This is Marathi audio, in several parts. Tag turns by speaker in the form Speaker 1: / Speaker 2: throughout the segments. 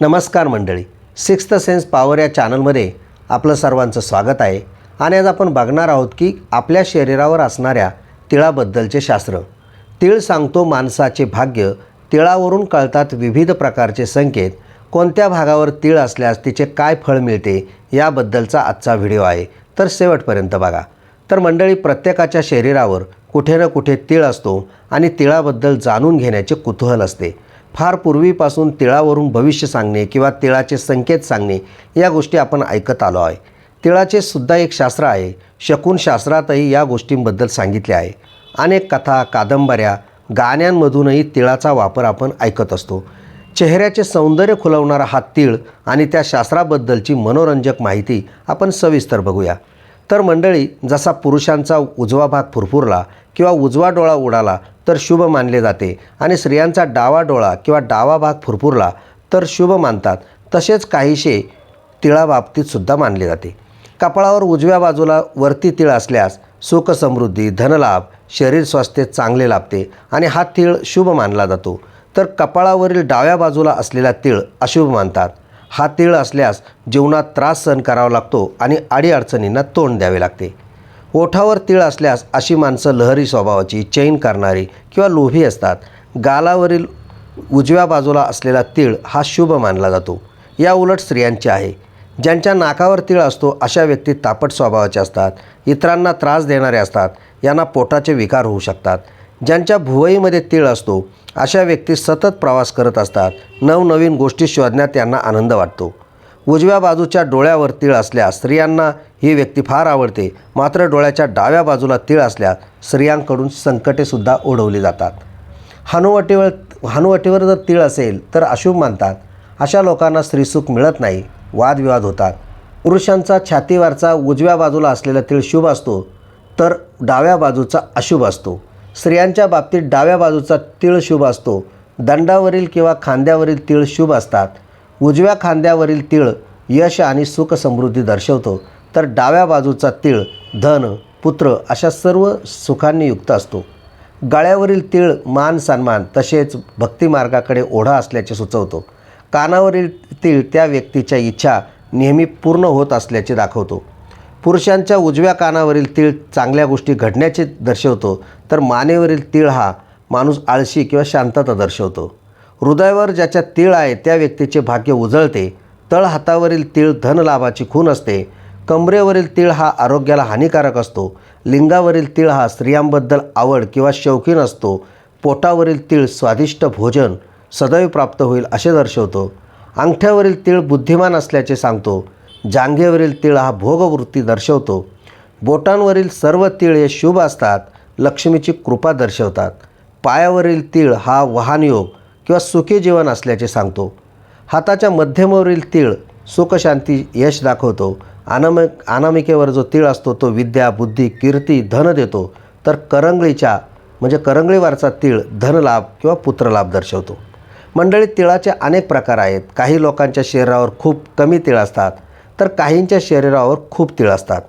Speaker 1: नमस्कार मंडळी. सिक्स्थ सेन्स पॉवर या चॅनलमध्ये आपलं सर्वांचं स्वागत आहे. आणि आज आपण बघणार आहोत की आपल्या शरीरावर असणाऱ्या तिळाबद्दलचे शास्त्र. तिळ सांगतो माणसाचे भाग्य. तिळावरून कळतात विविध प्रकारचे संकेत. कोणत्या भागावर तिळ असल्यास तिचे काय फळ मिळते याबद्दलचा आजचा व्हिडिओ आहे. तर शेवटपर्यंत बघा. तर मंडळी प्रत्येकाच्या शरीरावर कुठे ना कुठे तिळ असतो आणि तिळाबद्दल जाणून घेण्याचे कुतूहल असते. फार पूर्वीपासून तिळावरून भविष्य सांगणे किंवा तिळाचे संकेत सांगणे या गोष्टी आपण ऐकत आलो आहे. तिळाचे सुद्धा एक शास्त्र आहे. शकून शास्त्रातही या गोष्टींबद्दल सांगितले आहे. अनेक कथा कादंबऱ्या गाण्यांमधूनही तिळाचा वापर आपण ऐकत असतो. चेहऱ्याचे सौंदर्य खुलवणारा हा तिळ आणि त्या शास्त्राबद्दलची मनोरंजक माहिती आपण सविस्तर बघूया. तर मंडळी जसा पुरुषांचा उजवा भाग फुरफुरला किंवा उजवा डोळा उडाला तर शुभ मानले जाते. आणि स्त्रियांचा डावा डोळा किंवा डावा भाग फुरफुरला तर शुभ मानतात. तसेच काहीसे तिळाबाबतीतसुद्धा मानले जाते. कपाळावर उजव्या बाजूला वरती तिळ असल्यास सुख समृद्धी धनलाभ शरीर स्वास्थ्य चांगले लाभते आणि हा तीळ शुभ मानला जातो. तर कपाळावरील डाव्या बाजूला असलेला तिळ अशुभ मानतात. हा तीळ असल्यास जीवनात त्रास सहन करावा लागतो आणि अडीअडचणींना तोंड द्यावे लागते. ओठावर तीळ असल्यास अशी माणसं लहरी स्वभावाची चैन करणारी किंवा लोभी असतात. गालावरील उजव्या बाजूला असलेला तीळ हा शुभ मानला जातो. या उलट स्त्रियांचे आहे. ज्यांच्या नाकावर तीळ असतो अशा व्यक्ती तापट स्वभावाचे असतात. इतरांना त्रास देणारे असतात. यांना पोटाचे विकार होऊ शकतात. ज्यांच्या भुवईमध्ये तीळ असतो अशा व्यक्ती सतत प्रवास करत असतात. नवनवीन गोष्टी शोधण्यात त्यांना आनंद वाटतो. उजव्या बाजूच्या डोळ्यावर तीळ असल्यास स्त्रियांना ही व्यक्ती फार आवडते. मात्र डोळ्याच्या डाव्या बाजूला तीळ असल्यास स्त्रियांकडून संकटेसुद्धा ओढवली जातात. हनुवटीवर हनुवटीवर जर तीळ असेल तर अशुभ मानतात. अशा लोकांना स्त्रीसुख मिळत नाही वादविवाद होतात. पुरुषांचा छातीवरचा उजव्या बाजूला असलेला तीळ शुभ असतो तर डाव्या बाजूचा अशुभ असतो. स्त्रियांच्या बाबतीत डाव्या बाजूचा तीळ शुभ असतो. दंडावरील किंवा खांद्यावरील तीळ शुभ असतात. उजव्या खांद्यावरील तीळ यश आणि सुख समृद्धी दर्शवतो. तर डाव्या बाजूचा तीळ धन पुत्र अशा सर्व सुखांनी युक्त असतो. गळ्यावरील तीळ मान सन्मान तसेच भक्तिमार्गाकडे ओढा असल्याचे सुचवतो. कानावरील तीळ त्या व्यक्तीच्या इच्छा नेहमी पूर्ण होत असल्याचे दाखवतो. पुरुषांच्या उजव्या कानावरील तीळ चांगल्या गोष्टी घडण्याचे दर्शवतो तर मानेवरील तीळ हा माणूस आळशी किंवा शांतता दर्शवतो. हृदयावर ज्याच्या तीळ आहे त्या व्यक्तीचे भाग्य उजळते. तळ हातावरील तीळ धनलाभाची खून असते. कमरेवरील तीळ हा आरोग्याला हानिकारक असतो. लिंगावरील तीळ हा स्त्रियांबद्दल आवड किंवा शौकीन असतो. पोटावरील तीळ स्वादिष्ट भोजन सदैव प्राप्त होईल असे दर्शवतो. अंगठ्यावरील तीळ बुद्धिमान असल्याचे सांगतो. जांघेवरील तीळ हा भोगवृत्ती दर्शवतो. बोटांवरील सर्व तीळ हे शुभ असतात लक्ष्मीची कृपा दर्शवतात. पायावरील तीळ हा वाहनयोग किंवा सुखी जीवन असल्याचे सांगतो. हाताच्या मध्यमावरील तीळ सुखशांती यश दाखवतो. अनाम अनामिकेवर जो तीळ असतो तो विद्या बुद्धी कीर्ती धन देतो. तर करंगळीच्या म्हणजे करंगळीवरचा तीळ धनलाभ किंवा पुत्रलाभ दर्शवतो. मंडळीत तिळाचे अनेक प्रकार आहेत. काही लोकांच्या शरीरावर खूप कमी तीळ असतात. तर काहींच्या शरीरावर खूप तीळ असतात.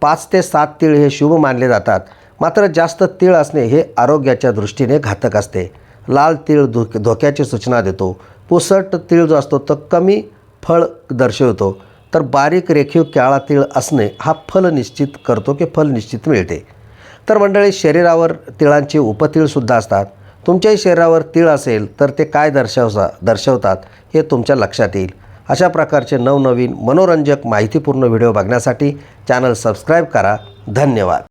Speaker 1: पाच ते सात तीळ हे शुभ मानले जातात. मात्र जास्त तीळ असणे हे आरोग्याच्या दृष्टीने घातक असते. लाल तीळ धो धोक्याची सूचना देतो. पुसट तीळ जो असतो तो कमी फळ दर्शवतो. तर बारीक रेखीव काळा तीळ असणे हा फल निश्चित करतो की फल निश्चित मिळते. तर मंडळी शरीरावर तिळांचे उपतीळसुद्धा असतात. तुमच्याही शरीरावर तीळ असेल तर ते काय दर्शवसा दर्शवतात हे तुमच्या लक्षात येईल. अशा प्रकारचे नवनवीन मनोरंजक माहितीपूर्ण व्हिडिओ बघण्यासाठी चॅनल सबस्क्राईब करा. धन्यवाद.